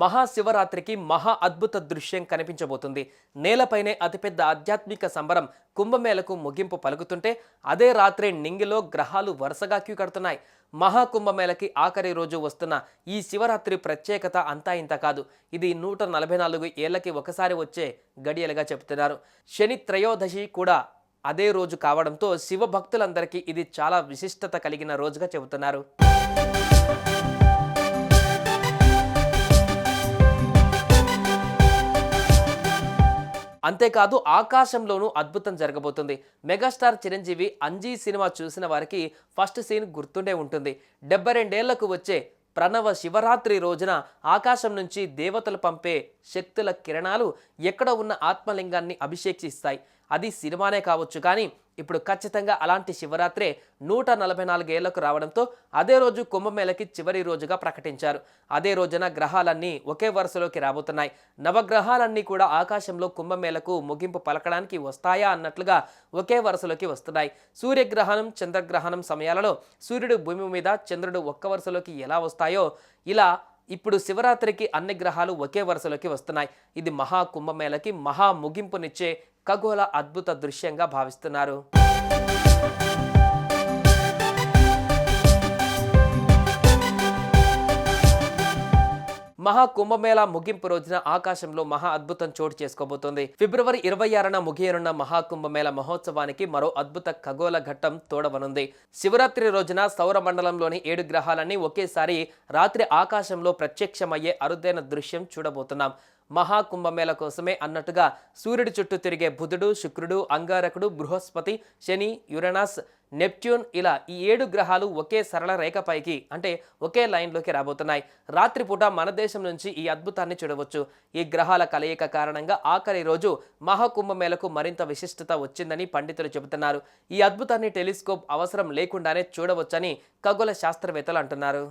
మహాశివరాత్రికి మహా అద్భుత దృశ్యం కనిపించబోతుంది. నేలపైనే అతిపెద్ద ఆధ్యాత్మిక సంబరం కుంభమేళకు ముగింపు పలుకుతుంటే అదే రాత్రి నింగిలో గ్రహాలు వరుసగా క్యూ కడుతున్నాయి. మహాకుంభమేళకి ఆఖరి రోజు వస్తున్న ఈ శివరాత్రి ప్రత్యేకత అంతా ఇంత కాదు. ఇది నూట నలభై నాలుగు ఏళ్ళకి ఒకసారి వచ్చే గడియలుగా చెబుతున్నారు. శని త్రయోదశి కూడా అదే రోజు కావడంతో శివ భక్తులందరికీ ఇది చాలా విశిష్టత కలిగిన రోజుగా చెబుతున్నారు. అంతేకాదు ఆకాశంలోనూ అద్భుతం జరగబోతుంది. మెగాస్టార్ చిరంజీవి అంజీ సినిమా చూసిన వారికి ఫస్ట్ సీన్ గుర్తుండే ఉంటుంది. డెబ్బై రెండేళ్ళకు వచ్చే ప్రణవ శివరాత్రి రోజున ఆకాశం నుంచి దేవతలు పంపే శక్తుల కిరణాలు ఎక్కడ ఉన్న ఆత్మలింగాన్ని అభిషేకిస్తాయి. అది సినిమానే కావచ్చు కానీ ఇప్పుడు ఖచ్చితంగా అలాంటి శివరాత్రే నూట నలభై నాలుగేళ్ళకు రావడంతో అదే రోజు కుంభమేళకి చివరి రోజుగా ప్రకటించారు. అదే రోజున గ్రహాలన్నీ ఒకే వరుసలోకి రాబోతున్నాయి. నవగ్రహాలన్నీ కూడా ఆకాశంలో కుంభమేళకు ముగింపు పలకడానికి వస్తాయా అన్నట్లుగా ఒకే వరుసలోకి వస్తున్నాయి. సూర్యగ్రహణం చంద్రగ్రహణం సమయాలలో సూర్యుడు భూమి మీద చంద్రుడు ఒక్క వరుసలోకి ఎలా వస్తాయో ఇలా ఇప్పుడు శివరాత్రికి అన్ని గ్రహాలు ఒకే వరుసలోకి వస్తున్నాయి. ఇది మహా కుంభమేళకి మహా ముగింపునిచ్చే ఖగోళ అద్భుత దృశ్యంగా భావిస్తున్నారు. మహా కుంభమేళా ముగింపు రోజున ఆకాశంలో మహా అద్భుతం చోటు చేసుకోబోతోంది. ఫిబ్రవరి ఇరవై ఆరున ముగియనున్న మహా కుంభమేళ మహోత్సవానికి మరో అద్భుత ఖగోళ ఘట్టం తోడవనుంది. శివరాత్రి రోజున సౌర మండలంలోని ఏడు గ్రహాలన్నీ ఒకేసారి రాత్రి ఆకాశంలో ప్రత్యక్షమయ్యే అరుదైన దృశ్యం చూడబోతున్నాం. మహా కుంభమేళ కోసమే అన్నట్టుగా సూర్యుడి చుట్టూ తిరిగే బుధుడు శుక్రుడు అంగారకుడు బృహస్పతి శని యురనస్ నెప్ట్యూన్ ఇలా ఈ ఏడు గ్రహాలు ఒకే సరళ రేఖపైకి అంటే ఒకే లైన్లోకి రాబోతున్నాయి. రాత్రిపూట మన దేశం నుంచి ఈ అద్భుతాన్ని చూడవచ్చు. ఈ గ్రహాల కలయిక కారణంగా ఆఖరి రోజు మహాకుంభమేళకు మరింత విశిష్టత వచ్చిందని పండితులు చెబుతున్నారు. ఈ అద్భుతాన్ని టెలిస్కోప్ అవసరం లేకుండానే చూడవచ్చని ఖగోళ శాస్త్రవేత్తలు అంటున్నారు.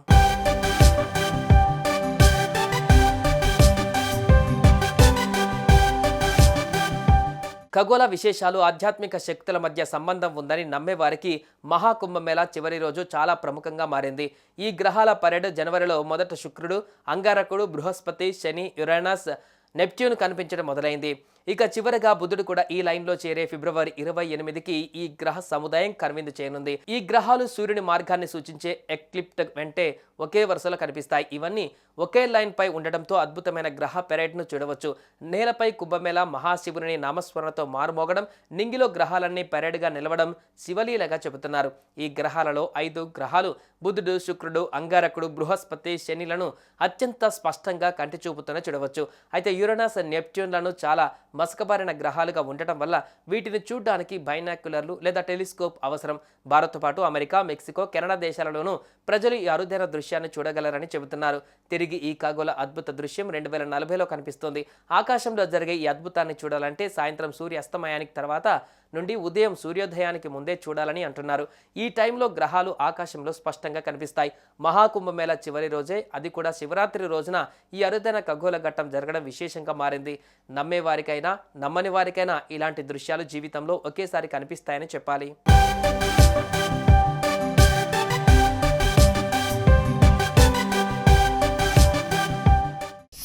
ఖగోళ విశేషాలు ఆధ్యాత్మిక శక్తుల మధ్య సంబంధం ఉందని నమ్మేవారికి మహాకుంభమేళ చివరి రోజు చాలా ప్రముఖంగా మారింది. ఈ గ్రహాల పర్యటన జనవరిలో మొదట శుక్రుడు అంగారకుడు బృహస్పతి శని యురేనస్ నెప్ట్యూన్ కనిపించడం మొదలైంది. ఇక చివరగా బుధుడు కూడా ఈ లైన్లో చేరే ఫిబ్రవరి ఇరవై ఎనిమిదికి ఈ గ్రహ సముదాయం కనువిందు చేయనుంది. ఈ గ్రహాలు సూర్యుని మార్గాన్ని సూచించే ఎక్లిప్ట్ వెంటే ఒకే వరుసలో కనిపిస్తాయి. ఇవన్నీ ఒకే లైన్ పై ఉండడంతో అద్భుతమైన గ్రహ పెరేడ్ను చూడవచ్చు. నేలపై కుంభమేళ మహాశివుని నామస్మరణతో మారుమోగడం నింగిలో గ్రహాలన్నీ పెరేడ్గా నిలవడం శివలీలగా చెబుతున్నారు. ఈ గ్రహాలలో ఐదు గ్రహాలు బుధుడు శుక్రుడు అంగారకుడు బృహస్పతి శనిలను అత్యంత స్పష్టంగా కంటి చూపుతూనే చూడవచ్చు. అయితే యురనస్ నెప్ట్యూన్లను చాలా మసకబారిన గ్రహాలుగా ఉండటం వల్ల వీటిని చూడడానికి బైనాక్యులర్లు లేదా టెలిస్కోప్ అవసరం. భారత్తో పాటు అమెరికా మెక్సికో కెనడా దేశాలలోనూ ప్రజలు ఈ అరుదైన దృశ్యాన్ని చూడగలరని చెబుతున్నారు. తిరిగి ఈ ఖగోళ అద్భుత దృశ్యం రెండు వేల నలభైలో కనిపిస్తోంది. ఆకాశంలో జరిగే ఈ అద్భుతాన్ని చూడాలంటే సాయంత్రం సూర్య అస్తమయానికి తర్వాత నుండి ఉదయం సూర్యోదయానికి ముందే చూడాలని అంటున్నారు. ఈ టైంలో గ్రహాలు ఆకాశంలో స్పష్టంగా కనిపిస్తాయి. మహాకుంభమేళ చివరి రోజే అది కూడా శివరాత్రి రోజున ఈ అరుదైన ఖగోళ ఘట్టం జరగడం విశేషంగా మారింది. నమ్మే వారికైనా నమ్మని వారికైనా ఇలాంటి దృశ్యాలు జీవితంలో ఒకేసారి కనిపిస్తాయని చెప్పాలి.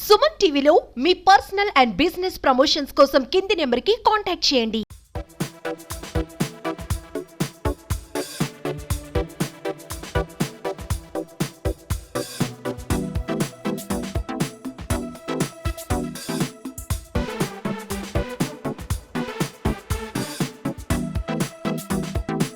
సుమన్ టీవీలో మీ పర్సనల్ అండ్ బిజినెస్ ప్రమోషన్స్ కోసం కింది నెంబర్కి కాంటాక్ట్ చేయండి.